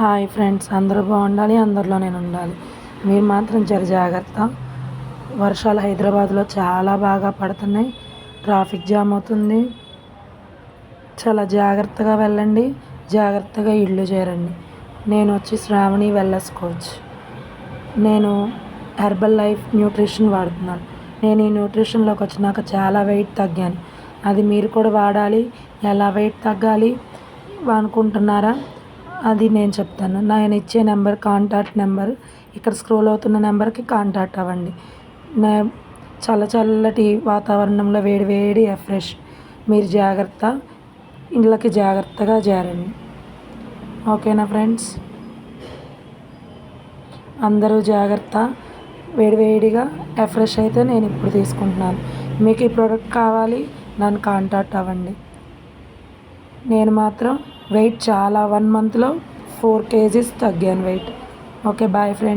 Hi friends అందరూ బాగుండాలి అందరిలో నేను ఉండాలి. మీరు మాత్రం జర జాగ్రత్త. వర్షాలు హైదరాబాద్లో చాలా బాగా పడుతున్నాయి. ట్రాఫిక్ జామ్ అవుతుంది. చాలా జాగ్రత్తగా వెళ్ళండి. జాగ్రత్తగా ఇల్లు చేరండి. నేను వచ్చి శ్రావణి వెల్నెస్ కోచ్. నేను హెర్బల్ లైఫ్ న్యూట్రిషన్ వాడుతున్నాను. నేను ఈ న్యూట్రిషన్లోకి వచ్చినాక చాలా వెయిట్ తగ్గాను. అది మీరు కూడా వాడాలి. ఎలా వెయిట్ తగ్గాలి అనుకుంటున్నారా? అది నేను చెప్తాను. నేను ఇచ్చే నెంబర్ కాంటాక్ట్ నెంబర్ ఇక్కడ స్క్రోల్ అవుతున్న నెంబర్కి కాంటాక్ట్ అవ్వండి. నే చల్ల చల్లటి వాతావరణంలో వేడి వేడి ఫ్రెష్. మీరు జాగ్రత్త ఇళ్ళకి జాగ్రత్తగా చేరండి ఓకేనా ఫ్రెండ్స్? అందరూ జాగ్రత్త వేడివేడిగా ఫ్రెష్ అయితే నేను ఇప్పుడు తీసుకుంటున్నాను. మీకు ఈ ప్రోడక్ట్ కావాలి నన్ను కాంటాక్ట్ అవ్వండి. నేను మాత్రం వెయిట్ చాలా వన్ మంత్లో ఫోర్ కేజీస్ తగ్గాను వెయిట్ ఓకే బాయ్ ఫ్రెండ్